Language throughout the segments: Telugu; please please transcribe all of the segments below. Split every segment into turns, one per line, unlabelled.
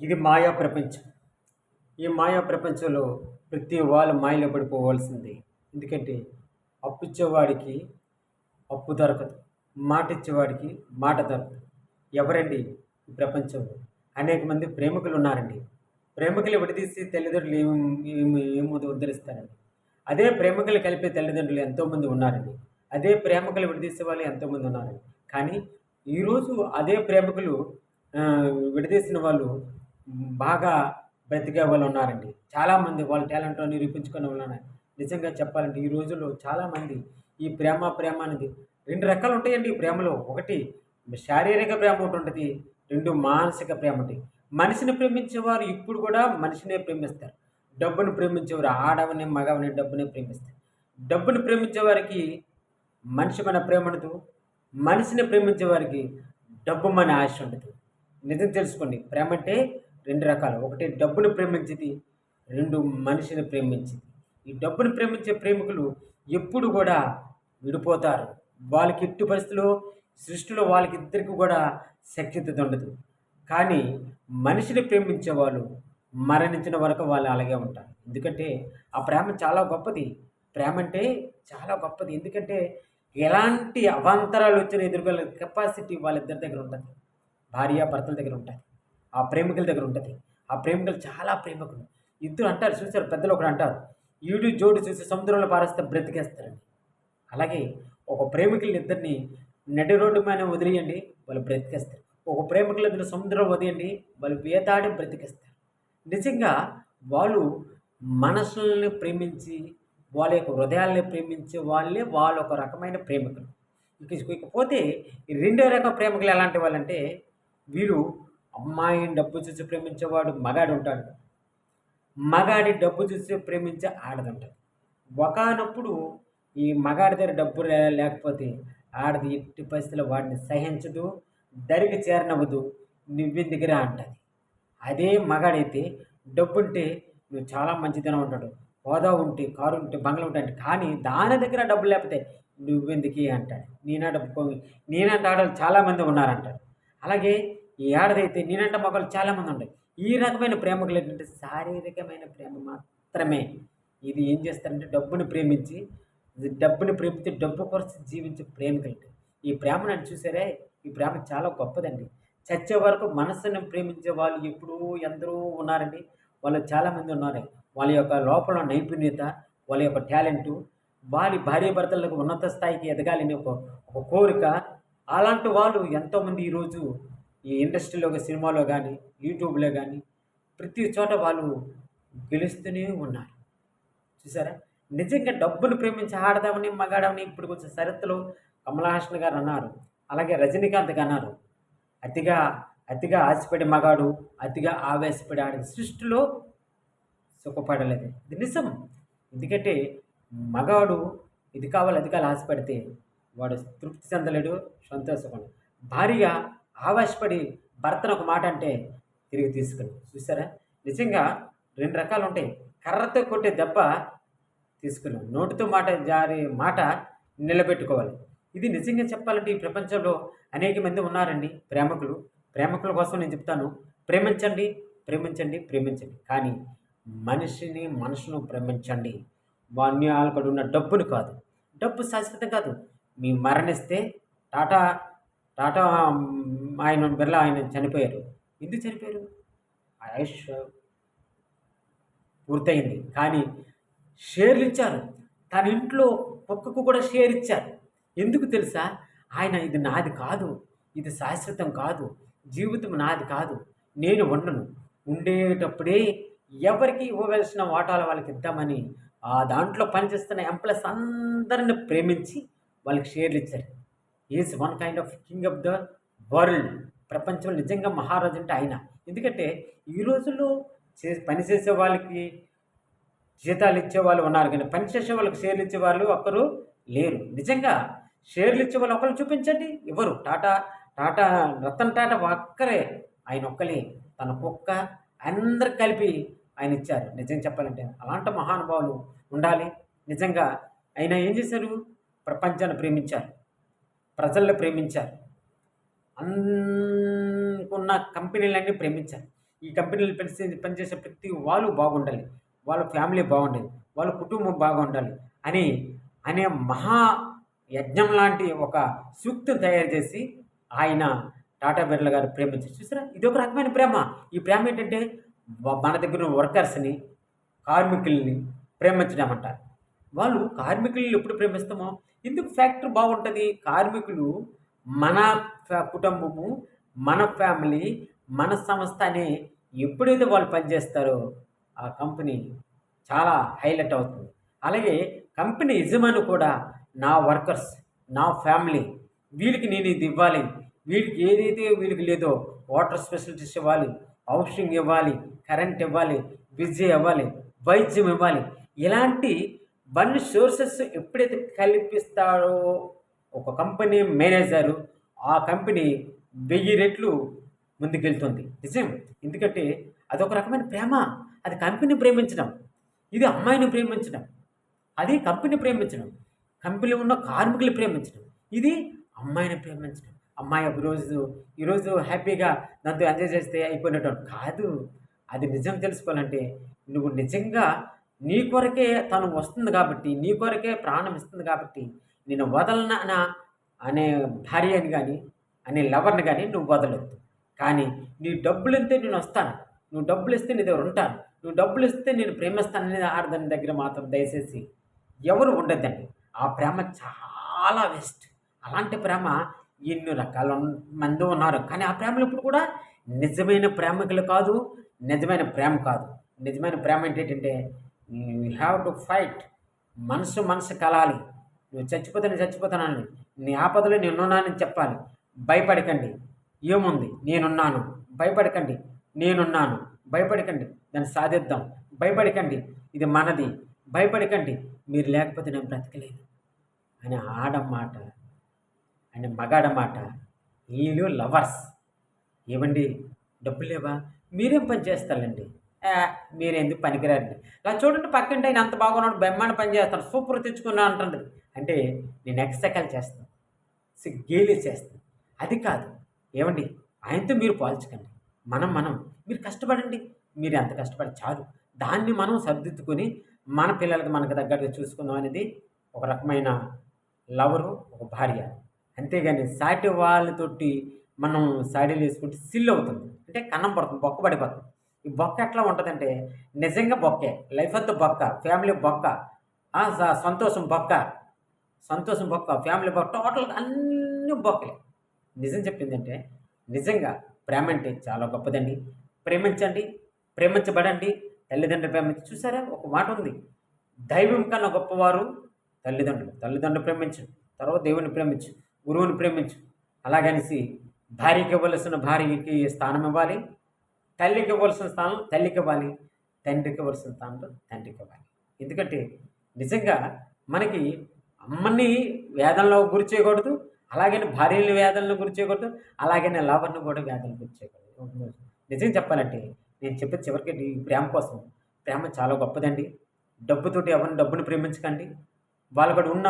ఇది మాయా ప్రపంచం. ఈ మాయా ప్రపంచంలో ప్రతి వాళ్ళు మాయలో పడిపోవాల్సిందే. ఎందుకంటే అప్పు ఇచ్చేవాడికి అప్పు దొరకదు. మాట ఇచ్చేవాడికి మాట దొరకదు. ఎవరండి ఈ ప్రపంచంలో అనేక మంది ప్రేమికులు ఉన్నారండి. ప్రేమికులు విడదీసి తల్లిదండ్రులు ఏం ఏమి ఏమో ఉద్ధరిస్తారండి? అదే ప్రేమికులు కలిపే తల్లిదండ్రులు ఎంతోమంది ఉన్నారండి. అదే ప్రేమికులు విడదీసే వాళ్ళు ఎంతోమంది ఉన్నారండి. కానీ ఈరోజు అదే ప్రేమికులు విడదీసిన వాళ్ళు బాగా బ్రతికే వాళ్ళు ఉన్నారండి. చాలామంది వాళ్ళ టాలెంట్ నిరూపించుకునే వాళ్ళు ఉన్నారు. నిజంగా చెప్పాలంటే ఈ రోజుల్లో చాలామంది ఈ ప్రేమ ప్రేమ అనేది రెండు రకాలు ఉంటాయండి ఈ ప్రేమలో. ఒకటి శారీరక ప్రేమ ఒకటి ఉంటుంది. రెండు మానసిక ప్రేమ ఉంటుంది మనిషిని ప్రేమించేవారు ఇప్పుడు కూడా మనిషినే ప్రేమిస్తారు. డబ్బును ప్రేమించేవారు ఆడవని మగవని డబ్బునే ప్రేమిస్తారు. డబ్బును ప్రేమించేవారికి మనిషి మన ప్రేమ ఉండదు. మనిషిని ప్రేమించే వారికి డబ్బు మన ఆశ ఉండదు. నిజం తెలుసుకోండి. ప్రేమ అంటే రెండు రకాలు. ఒకటి డబ్బును ప్రేమించేది రెండు మనిషిని ప్రేమించేది ఈ డబ్బును ప్రేమించే ప్రేమికులు ఎప్పుడు కూడా విడిపోతారు. వాళ్ళకి ఎట్టి పరిస్థితుల్లో సృష్టిలో వాళ్ళకి ఇద్దరికి కూడా శక్తిత ఉండదు. కానీ మనిషిని ప్రేమించే వాళ్ళు మరణించిన వరకు వాళ్ళు అలాగే ఉంటారు. ఎందుకంటే ఆ ప్రేమ చాలా గొప్పది. ప్రేమ అంటే చాలా గొప్పది. ఎందుకంటే ఎలాంటి అవాంతరాలు వచ్చిన ఎదుర్కొనే కెపాసిటీ వాళ్ళిద్దరి దగ్గర ఉంటుంది. భార్య భర్తల దగ్గర ఉంటుంది. ఆ ప్రేమికుల దగ్గర ఉంటుంది. ఆ ప్రేమికులు చాలా ప్రేమికులు. ఇద్దరు అంటారు చూసారు పెద్దలు ఒకరు అంటారు ఈడు జోడు చూసి సముద్రంలో పారేస్తే బ్రతికేస్తారండి అలాగే ఒక ప్రేమికులని ఇద్దరిని నడి రోడ్డు మీద వదిలేయండి వాళ్ళు బ్రతికేస్తారు. ఒక ప్రేమికుల ఇద్దరు సముద్రం వదిలేయండి వాళ్ళు వేతాడి బ్రతికేస్తారు. నిజంగా వాళ్ళు మనసుల్ని ప్రేమించి వాళ్ళ యొక్క హృదయాల్ని ప్రేమించే వాళ్ళే వాళ్ళ ఒక రకమైన ప్రేమికులు. ఇక ఇకపోతే ఈ రెండో రకం ప్రేమికులు ఎలాంటి వాళ్ళంటే వీళ్ళు అమ్మాయిని డబ్బు చూసి ప్రేమించేవాడు మగాడు ఉంటాడు మగాడి డబ్బు చూసి ప్రేమించే ఆడది ఉంటుంది ఒకనప్పుడు ఈ మగాడి దగ్గర డబ్బు లే- లేకపోతే ఆడది ఎట్టి పరిస్థితుల్లో వాడిని సహించదు దరికి చేరనవ్వదు నువ్వెందుకురా అంటది. అదే మగాడైతే డబ్బు ఉంటే నువ్వు చాలా మంచిదనం ఉంటాడు. హోదా ఉంటే కారు ఉంటే బంగ్లా ఉంటాడు కానీ దాని దగ్గర డబ్బు లేకపోతే నువ్వెందుకు అంటాడు. నేనా డబ్బు నేనంటే ఆడవాళ్ళు చాలామంది ఉన్నారంటాడు. అలాగే ఈ ఆడదైతే నేనంటే మగవాళ్ళు చాలామంది ఉన్నాయి ఈ రకమైన ప్రేమకులు ఏంటంటే శారీరకమైన ప్రేమ మాత్రమే. ఇది ఏం చేస్తారంటే డబ్బుని ప్రేమించి డబ్బుని ప్రేమించి డబ్బు కొరచి జీవించే ప్రేమికులు ఈ ప్రేమను నన్ను చూసారే? ఈ ప్రేమ చాలా గొప్పదండి. చచ్చే వరకు మనసుని ప్రేమించే వాళ్ళు ఎప్పుడూ ఎందరూ ఉన్నారండి. వాళ్ళు చాలామంది ఉన్నారు. వాళ్ళ యొక్క లోపల నైపుణ్యత వాళ్ళ యొక్క టాలెంటు వారి భార్య భర్తలకు ఉన్నత స్థాయికి ఎదగాలని ఒక ఒక కోరిక. అలాంటి వాళ్ళు ఎంతోమంది ఈరోజు ఈ ఇండస్ట్రీలో సినిమాలో కానీ యూట్యూబ్లో కానీ ప్రతి చోట వాళ్ళు గెలుస్తూనే ఉన్నారు. చూసారా? నిజంగా డబ్బును ప్రేమించి ఆడదామని మగాడమని ఇప్పుడు కొంచెం సరిత్తలో కమల్ హాసన్ గారు అన్నారు. అలాగే రజనీకాంత్ గారు అన్నారు. అతిగా అతిగా ఆశపడి మగాడు అతిగా ఆవేశపడి ఆడే సృష్టిలో సుఖపడలేదు. ఇది నిజం. ఎందుకంటే మగాడు ఇది కావాలి అది కావాలి ఆశపడితే వాడు తృప్తి చెందలేడు సంతోషపడు భార్య ఆవేశపడి భర్తను ఒక మాట అంటే తిరిగి తీసుకుని చూసారా నిజంగా రెండు రకాలు ఉంటాయి. కర్రతో కొట్టే దెబ్బ తీసుకున్నాం నోటితో మాట జారి మాట నిలబెట్టుకోవాలి. ఇది నిజంగా చెప్పాలంటే ఈ ప్రపంచంలో అనేక మంది ఉన్నారండి ప్రేమకులు. ప్రేమకుల కోసం నేను చెప్తాను. ప్రేమించండి ప్రేమించండి ప్రేమించండి. కానీ మనిషిని మనసును ప్రేమించండి. వాళ్ళ ఉన్న డబ్బును కాదు. డబ్బు శాశ్వతం కాదు. మీ మరణిస్తే టాటా టాటా ఆయన బిర్లా ఆయన చనిపోయారు. ఎందుకు చనిపోయారు? ఆయుష్ పూర్తయింది. కానీ షేర్లు ఇచ్చారు. తన ఇంట్లో కుక్కకు కూడా షేర్ ఇచ్చారు. ఎందుకు తెలుసా? ఆయన ఇది నాది కాదు. ఇది శాశ్వతం కాదు. జీవితం నాది కాదు. నేను ఉండను. ఉండేటప్పుడే ఎవరికి ఇవ్వవలసిన వాటాలు వాళ్ళకి ఇద్దామని ఆ దాంట్లో పనిచేస్తున్న ఎంప్లాయీస్ అందరిని ప్రేమించి వాళ్ళకి షేర్లు ఇచ్చారు. Is one kind of king of the world ప్రపంచంలో నిజంగా మహారాజు అంటే ఆయన. ఎందుకంటే ఈ రోజుల్లో చే పనిచేసే వాళ్ళకి జీతాలు ఇచ్చే వాళ్ళు ఉన్నారు కానీ పని చేసే వాళ్ళకి షేర్లు ఇచ్చే వాళ్ళు ఒక్కరు లేరు. నిజంగా షేర్లు ఇచ్చే వాళ్ళు ఒకరు చూపించండి. ఎవరు? టాటా టాటా రతన్ టాటా ఒక్కరే. ఆయన ఒక్కలే. తన కుక్క అందరికి కలిపి ఆయన ఇచ్చారు. నిజం చెప్పాలంటే అలాంటి మహానుభావులు ఉండాలి. నిజంగా ఆయన ఏం చేశారు? ప్రపంచాన్ని ప్రేమించారు. ప్రజల్ని ప్రేమించారు. అనుకున్న కంపెనీలన్నీ ప్రేమించారు. ఈ కంపెనీలు పనిచే పనిచేసే ప్రతి వాళ్ళు బాగుండాలి. వాళ్ళ ఫ్యామిలీ బాగుండాలి. వాళ్ళ కుటుంబం బాగుండాలి అని అనే మహా యజ్ఞం లాంటి ఒక సూక్తిని తయారు చేసి ఆయన టాటా బిర్లా గారు ప్రేమించారు. చూసారా? ఇది ఒక రకమైన ప్రేమ. ఈ ప్రేమ ఏంటంటే మన దగ్గర ఉన్న వర్కర్స్ని కార్మికుల్ని ప్రేమించడం అంటారు వాళ్ళు కార్మికులను ఎప్పుడు ప్రేమిస్తామో? ఎందుకు ఫ్యాక్టరీ బాగుంటుంది? కార్మికులు మన ఫ్యా- కుటుంబము మన ఫ్యామిలీ మన సంస్థ అని ఎప్పుడైతే వాళ్ళు పనిచేస్తారో ఆ కంపెనీ చాలా హైలైట్ అవుతుంది. అలాగే కంపెనీ యజమాని కూడా నా వర్కర్స్ నా ఫ్యామిలీ వీళ్ళకి నేను ఇది ఇవ్వాలి. వీళ్ళకి ఏదైతే వీళ్ళకి లేదో వాటర్ స్పెషలిటీస్ ఇవ్వాలి హౌసింగ్ ఇవ్వాలి కరెంట్ ఇవ్వాలి విద్య ఇవ్వాలి వైద్యం ఇవ్వాలి. ఇలాంటి వన్ సోర్సెస్ ఎప్పుడైతే కల్పిస్తాడో ఒక కంపెనీ మేనేజరు ఆ కంపెనీ వెయ్యి రెట్లు ముందుకెళ్తుంది. నిజం? ఎందుకంటే అదొక రకమైన ప్రేమ. అది కంపెనీ ప్రేమించడం. ఇది అమ్మాయిని ప్రేమించడం. అది కంపెనీ ప్రేమించడం. కంపెనీలో ఉన్న కార్మికులు ప్రేమించడం. ఇది అమ్మాయిని ప్రేమించడం. అమ్మాయి ఒకరోజు ఈరోజు హ్యాపీగా దాంతో ఎంజాయ్ చేస్తే అయిపోయినట్టు కాదు. అది నిజం తెలుసుకోవాలంటే నువ్వు నిజంగా నీ కొరకే తను వస్తుంది కాబట్టి నీ కొరకే ప్రాణం ఇస్తుంది కాబట్టి నేను వదలనా అనే భార్యని కానీ అనే లవర్ని కానీ నువ్వు వదలొద్దు. కానీ నీ డబ్బులు ఇస్తే నేను వస్తాను. నువ్వు డబ్బులు ఇస్తే నీ దగ్గర ఉంటాను. నువ్వు డబ్బులు ఇస్తే నేను ప్రేమిస్తాను అనేది ఆడదాని దగ్గర మాత్రం దయచేసి ఎవరు ఉండద్దండి. ఆ ప్రేమ చాలా వేస్ట్ అలాంటి ప్రేమ ఎన్నో రకాల మంది ఉన్నారు. కానీ ఆ ప్రేమలు ఇప్పుడు కూడా నిజమైన ప్రేమికులు కాదు నిజమైన ప్రేమ కాదు. నిజమైన ప్రేమ ఏంటంటే యూ హ్యావ్ టు ఫైట్ మనసు మనసు కలాలి. నువ్వు చచ్చిపోతే నేను చచ్చిపోతానని. నీ ఆపదలో నేనున్నానని చెప్పాలి. భయపడకండి. ఏముంది? నేనున్నాను. భయపడకండి. నేనున్నాను. భయపడకండి. దాన్ని సాధిద్దాం. భయపడకండి. ఇది మనది. భయపడకండి. మీరు లేకపోతే నేను బ్రతకలేదు. అని ఆడ మాట అని మగాడ మాట వీళ్ళు లవర్స్ ఏమండి? డబ్బులు లేవా? మీరేం పని చేస్తారండి? మీరు ఎందుకు పనికిరారండి? ఇలా చూడండి పక్కింటి ఆయన అంత బాగున్నాడు బెమ్మాన పని చేస్తాను సూపర్ తెచ్చుకున్నా అంటుంది. అంటే నేను ఎక్సెకల్ చేస్తాను గేలి చేస్తాను. అది కాదు. ఏమండి? ఆయనతో మీరు పోల్చకండి. మనం మనం. మీరు కష్టపడండి. మీరు ఎంత కష్టపడి చాలు. దాన్ని మనం సర్దిద్దుకొని మన పిల్లలకి మనకు తగ్గట్టుగా చూసుకుందాం అనేది ఒక రకమైన లవరు ఒక భార్య. అంతేగాని సాటి వాళ్ళతోటి మనం సాడీలు వేసుకుంటే సిల్ అవుతుంది. అంటే కన్నం పడుతుంది బొక్క పడిపోతుంది. ఈ బొక్క ఎట్లా ఉంటుందంటే నిజంగా బొక్కే. లైఫ్ అంతా బొక్క ఫ్యామిలీ బొక్క. సంతోషం బొక్క. సంతోషం బొక్క ఫ్యామిలీ బొక్క టోటల్గా అన్ని బొక్కలే. నిజం చెప్పిందంటే నిజంగా ప్రేమ అంటే చాలా గొప్పదండి. ప్రేమించండి ప్రేమించబడండి తల్లిదండ్రులు ప్రేమించి చూసారా? ఒక మాట ఉంది. దైవం కన్నా గొప్పవారు తల్లిదండ్రులు. తల్లిదండ్రులు ప్రేమించు తర్వాత దేవుని ప్రేమించు గురువుని ప్రేమించు. అలాగనేసి భార్యకి ఇవ్వవలసిన భార్యకి స్థానం ఇవ్వాలి. తల్లికి ఇవ్వాల్సిన స్థానం తల్లికి ఇవ్వాలి తండ్రికి ఇవ్వాల్సిన స్థానంలో తండ్రికి ఇవ్వాలి. ఎందుకంటే నిజంగా మనకి అమ్మని వేదనలో గురి చేయకూడదు అలాగని భార్యని వేదనలో గురి చేయకూడదు అలాగే లవర్ని కూడా వేదనలు గురి చేయకూడదు. నిజం చెప్పాలంటే నేను చెప్పేది చివరికి ఈ ప్రేమ కోసం. ప్రేమ చాలా గొప్పదండి. డబ్బుతోటి ఎవరిని డబ్బుని ప్రేమించకండి. వాళ్ళు కూడా ఉన్న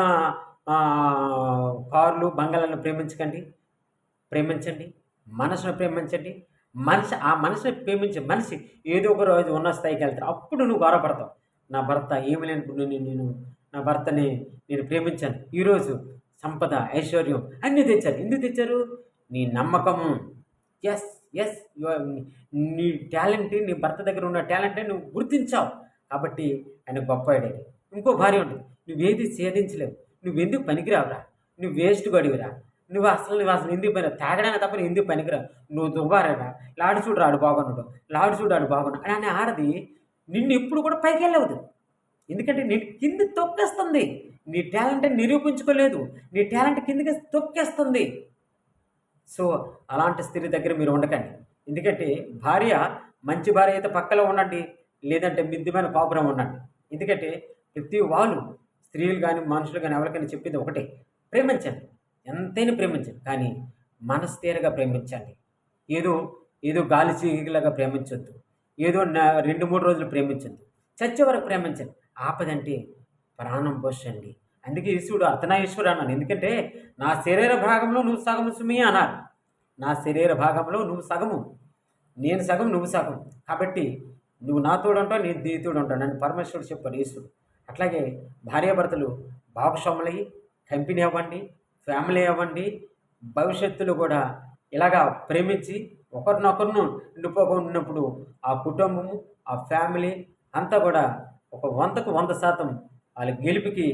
కార్లు బంగాళాలను ప్రేమించకండి. ప్రేమించండి. మనసును ప్రేమించండి. మనిషి ఆ మనిషిని ప్రేమించే మనిషి ఏదో ఒక రోజు ఉన్న స్థాయికి వెళ్తారు అప్పుడు నువ్వు గౌరవపడతావు. నా భర్త ఏమి లేనప్పుడు నేను నేను నా భర్తని నేను ప్రేమించాను. ఈరోజు సంపద ఐశ్వర్యం అన్నీ తెచ్చారు. ఎందుకు తెచ్చారు? నీ నమ్మకము ఎస్ ఎస్ నీ టాలెంట్ నీ భర్త దగ్గర ఉన్న టాలెంట్ నువ్వు గుర్తించావు. కాబట్టి ఆయన గొప్ప ఇంకో భార్య ఉంటుంది. నువ్వేది ఛేదించలేవు. నువ్వెందుకు పనికిరావురా? నువ్వు వేస్ట్ గడివిరా నువ్వు అసలు నువ్వు అసలు ఎందుకు పని తాగడానికి తప్ప నువ్వు ఎందుకు పనికిరా నువ్వు దువ్వారడా లాడు చూడు రాడు బాగున్నాడు. లాడు చూడు రాడు బాగున్నాడు. అని ఆడది నిన్ను ఎప్పుడు కూడా పైకి వెళ్ళవద్దు. ఎందుకంటే నీ కింద తొక్కేస్తుంది. నీ టాలెంట్ నిరూపించుకోలేదు. నీ టాలెంట్ కిందకి తొక్కేస్తుంది. సో అలాంటి స్త్రీ దగ్గర మీరు ఉండకండి. ఎందుకంటే భార్య మంచి భార్య అయితే పక్కలో ఉండండి. లేదంటే మిద్దిమైన కాపురం ఉండండి. ఎందుకంటే ప్రతి వాళ్ళు స్త్రీలు కానీ మనుషులు కానీ ఎవరికైనా చెప్పింది ఒకటే. ప్రేమించండి. ఎంతైనా ప్రేమించండి. కానీ మనస్థిరంగా ప్రేమించండి. ఏదో ఏదో గాలి చీకలాగా ప్రేమించొద్దు. ఏదో నా- రెండు మూడు రోజులు ప్రేమించొద్దు. చచ్చే వరకు ప్రేమించండి. ఆపదంటే ప్రాణం పోషండి అందుకే ఈశ్వరుడు అర్ధనారీశ్వరుడు అన్నాను ఎందుకంటే నా శరీర భాగంలో నువ్వు సగము సుమి అన్నారు. నా శరీర భాగంలో నువ్వు సగము. నేను సగం నువ్వు సగం. కాబట్టి నువ్వు నా తోడు ఉంటావు నేను నీ తోడు ఉంటాను అని పరమేశ్వరుడు చెప్పాడు ఈశ్వరుడు అట్లాగే భార్యాభర్తలు భాగస్వాములయ్యి కంపెనీ అవ్వండి ఫ్యామిలీ అవ్వండి భవిష్యత్తులో కూడా ఇలాగా ప్రేమించి ఒకరినొకరిను ఉండిపోకున్నప్పుడు ఆ కుటుంబము ఆ ఫ్యామిలీ అంతా కూడా ఒక వందకు వంద శాతం వాళ్ళ గెలుపుకి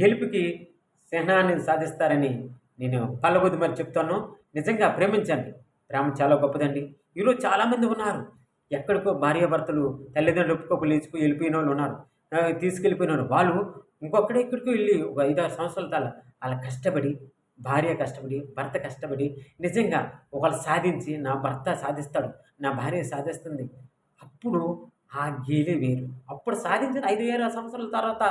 గెలుపుకి చిహ్నాన్ని సాధిస్తారని నేను కళ్ళబుద్ధి మరి చెప్తాను. నిజంగా ప్రేమించండి. ప్రేమ చాలా గొప్పదండి. ఈరోజు చాలామంది ఉన్నారు. ఎక్కడికో భార్యాభర్తలు తల్లిదండ్రులు ఒప్పుకోకు లేచిపోయి వెళ్ళిపోయిన వాళ్ళు ఉన్నారు. తీసుకెళ్ళిపోయిన వాళ్ళు. వాళ్ళు ఇంకొకడే ఇక్కడికి వెళ్ళి ఒక ఐదారు సంవత్సరాల తాల అలా కష్టపడి భార్య కష్టపడి భర్త కష్టపడి నిజంగా ఒకళ్ళు సాధించి నా భర్త సాధిస్తాడు నా భార్య సాధిస్తుంది. అప్పుడు ఆ గేలే వేరు. అప్పుడు సాధించిన ఐదు వేల సంవత్సరాల తర్వాత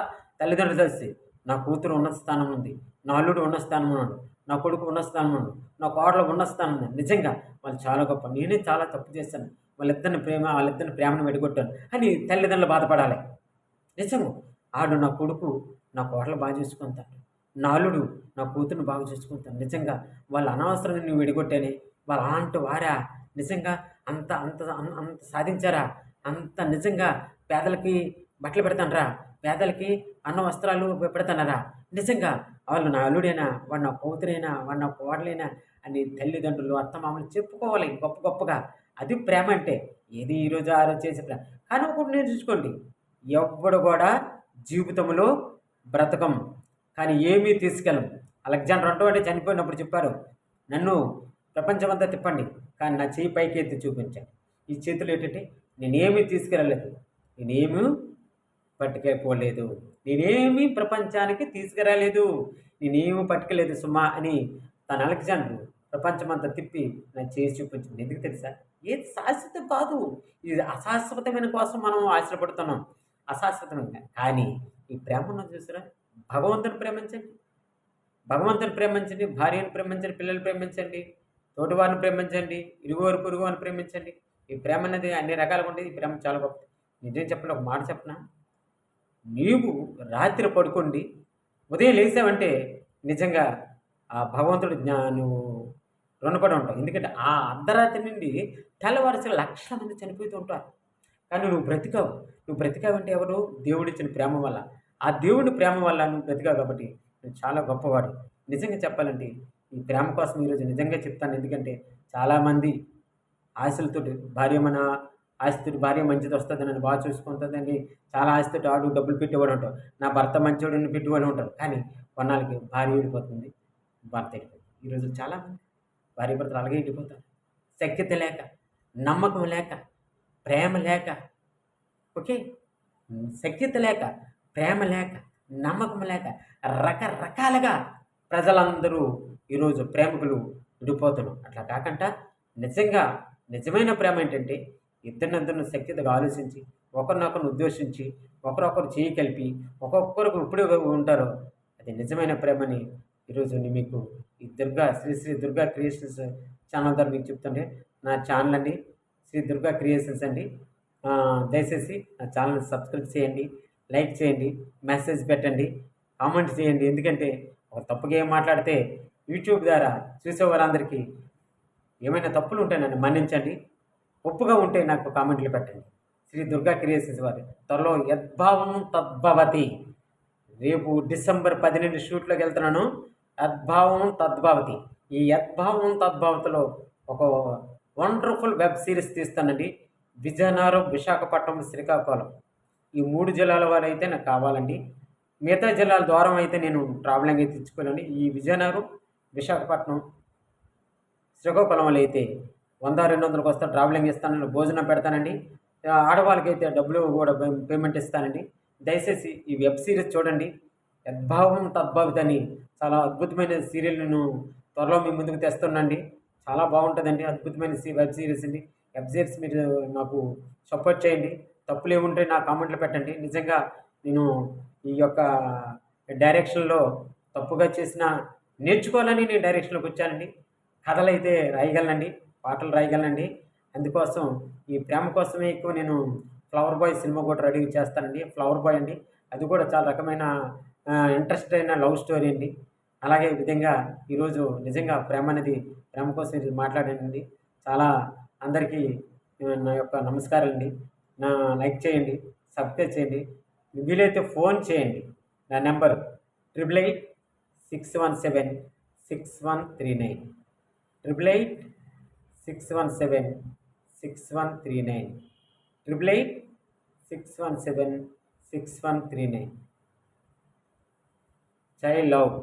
తల్లిదండ్రులు తెలిసి నా కూతురు ఉన్నత స్థానం ఉంది నా అల్లుడు ఉన్న స్థానం ఉన్నాడు నా కొడుకు ఉన్న స్థానం ఉన్నాడు నా కోడలు ఉన్న స్థానం ఉంది. నిజంగా వాళ్ళు చాలా గొప్ప. నేనే చాలా తప్పు చేశాను. వాళ్ళిద్దరిని ప్రేమ వాళ్ళిద్దరిని ప్రేమను వెడగొట్టాను అని తల్లిదండ్రులు బాధపడాలి. నిజము ఆడు నా కొడుకు నా కోటలు బాగా చూసుకుంటాడు. నాలుడు నా కూతురుని బాగా చూసుకుంటాను నిజంగా వాళ్ళ అనవసరాన్ని నువ్వు విడిగొట్టానే వాళ్ళ అలాంటి వారా? నిజంగా అంత అంత అంత సాధించారా? అంత నిజంగా పేదలకి బట్టలు పెడతానరా? పేదలకి అన్న వస్త్రాలు పెడతానరా? నిజంగా వాళ్ళు నా అల్లుడైనా వాడు నా కూతురైనా వాడు నా కోడలైనా అని తల్లిదండ్రులు అత్తమామలు చెప్పుకోవాలి గొప్ప గొప్పగా. అది ప్రేమ అంటే ఏది ఈరోజు ఆ రోజు చేసే ప్రేమ కానీ ఒకటి నేను చూసుకోండి ఎవడు కూడా జీవితంలో బ్రతకం. కానీ ఏమీ తీసుకెళ్ళం. అలెగ్జాండర్ రెండో అంటే చనిపోయినప్పుడు చెప్పారు నన్ను ప్రపంచమంతా తిప్పండి కానీ నా చేయి పైకి ఎత్తి చూపించండి. ఈ చేతులు ఏంటంటే నేనేమీ తీసుకెళ్ళలేదు. నేనేమీ పట్టుకెళ్ళిపోలేదు నేనేమీ ప్రపంచానికి తీసుకురాలేదు నేనేమీ పట్టుకెళ్ళలేదు సుమా అని తన అలెగ్జాండర్ ప్రపంచమంతా తిప్పి నా చేసి చూపించింది. ఎందుకు తెలుసా? ఏది శాశ్వతం కాదు. ఇది అశాశ్వతమైన కోసం మనం ఆశపడుతున్నాం. అశాశ్వతమైన కానీ ఈ ప్రేమ చూసారా? భగవంతుని ప్రేమించండి. భగవంతుని ప్రేమించండి భార్యను ప్రేమించండి పిల్లలు ప్రేమించండి తోటివారిని ప్రేమించండి ఇరుగువారు పొరుగు అని ప్రేమించండి. ఈ ప్రేమ అనేది అన్ని రకాలుగా ఉంటుంది ఈ ప్రేమ చాలా గొప్పది. నిజం చెప్పండి ఒక మాట చెప్పనా? నీవు రాత్రి పడుకోండి ఉదయం లేచావంటే నిజంగా ఆ భగవంతుడు జ్ఞా నువ్వు రుణపడి ఉంటావు. ఎందుకంటే ఆ అర్ధరాత్రి నుండి తెల్లవారుసిన లక్షల మంది చనిపోతూ ఉంటారు. కానీ నువ్వు బ్రతికావు. నువ్వు బ్రతికావంటే ఎవరు? దేవుడిచ్చిన ప్రేమ వల్ల. ఆ దేవుడి ప్రేమ వల్ల నువ్వు బ్రతికావు కాబట్టి నువ్వు చాలా గొప్పవాడు. నిజంగా చెప్పాలంటే ఈ ప్రేమ కోసం ఈరోజు నిజంగా చెప్తాను. ఎందుకంటే చాలామంది ఆశలతో భార్య మన ఆశతో భార్య మంచిది వస్తుంది నన్ను బాగా చూసుకుంటుందండి. చాలా ఆశతో ఆడు డబ్బులు పెట్టేవాడు ఉంటాడు. నా భర్త మంచివాడిని పెట్టేవాడు ఉంటాడు కానీ కొన్నాళ్ళకి భార్య వెళ్ళిపోతుంది భర్త వెళ్ళిపోతుంది ఈరోజు చాలామంది భార్య భర్తలు అలాగే వెళ్ళిపోతారు శక్యత లేక నమ్మకం లేక ప్రేమ లేక ఓకే? శక్తిత లేక ప్రేమ లేక నమ్మకం లేక రకరకాలుగా ప్రజలందరూ ఈరోజు ప్రేమికులు విడిపోతున్నారు అట్లా కాకుండా నిజంగా నిజమైన ప్రేమ ఏంటంటే ఇద్దరినిద్దరిని శక్తిగా ఆలోచించి ఒకరినొకరిని ఉద్దేశించి ఒకరొకరు చేయి కలిపి ఒక్కొక్కరికి ఇప్పుడు ఉంటారో అది నిజమైన ప్రేమని ఈరోజు మీకు ఈ దుర్గా శ్రీ శ్రీ దుర్గా క్రియేషన్స్ ఛానల్ ద్వారా మీకు చెప్తుంటే నా ఛానల్ అండి శ్రీ దుర్గా క్రియేషన్స్ అండి. దయచేసి నా ఛానల్ని సబ్స్క్రైబ్ చేయండి లైక్ చేయండి మెసేజ్ పెట్టండి కామెంట్ చేయండి. ఎందుకంటే ఒక తప్పుగా ఏం మాట్లాడితే యూట్యూబ్ ద్వారా చూసే వారందరికీ ఏమైనా తప్పులు ఉంటే నన్ను మన్నించండి. ఒప్పుగా ఉంటే నాకు కామెంట్లు పెట్టండి. శ్రీ దుర్గా క్రియేషన్స్ వారి త్వరలో యద్భావం తద్భవతి. రేపు డిసెంబర్ పదిహేను షూట్లోకి వెళ్తున్నాను. యద్భావం తద్భవతి. ఈ యద్భావం తద్భవతిలో ఒక వండర్ఫుల్ వెబ్ సిరీస్ తీస్తానండి విజయనగరం విశాఖపట్నం శ్రీకాకుళం. ఈ మూడు జిల్లాల వారు అయితే నాకు కావాలండి. మిగతా జిల్లాల దూరం అయితే నేను ట్రావెలింగ్ అయితే తెచ్చుకోలేండి ఈ విజయనగరం విశాఖపట్నం శ్రీకాకుళంలో అయితే వంద రెండు వందలకు వస్తే ట్రావెలింగ్ ఇస్తానండి భోజనం పెడతానండి. ఆడవాళ్ళకైతే ఆడవాళ్ళకి అయితే డబ్బులు కూడా పేమెంట్ ఇస్తానండి. దయచేసి ఈ వెబ్ సిరీస్ చూడండి. యద్భావం తద్భావితని చాలా అద్భుతమైన సీరియల్ నేను త్వరలో మీ ముందుకు తెస్తున్నాండి చాలా బాగుంటుందండి. అద్భుతమైన వెబ్ సిరీస్ అండి. వెబ్ సిరీస్ మీరు నాకు సపోర్ట్ చేయండి. తప్పులు ఏముంటే నా కామెంట్లు పెట్టండి. నిజంగా నేను ఈ యొక్క డైరెక్షన్లో తప్పుగా చేసిన నేర్చుకోవాలని నేను డైరెక్షన్లోకి వచ్చానండి. కథలు అయితే రాయగలనండి. పాటలు రాయగలనండి. అందుకోసం ఈ ప్రేమ కోసమే ఎక్కువ నేను ఫ్లవర్ బాయ్ సినిమా కూడా రెడీ చేస్తానండి. ఫ్లవర్ బాయ్ అండి. అది కూడా చాలా రకమైన ఇంట్రెస్ట్ అయిన లవ్ స్టోరీ అండి. అలాగే విధంగా ఈరోజు నిజంగా ప్రేమ అనేది ప్రేమ కోసం ఇది మాట్లాడానండి. చాలా అందరికీ నా యొక్క నమస్కారాలండి. నా లైక్ చేయండి సబ్స్క్రైబ్ చేయండి. వీలైతే ఫోన్ చేయండి. నా number triple eight six one seven six one three nine. Triple eight six one seven six one three nine. Triple eight six one seven six one three nine. Child love.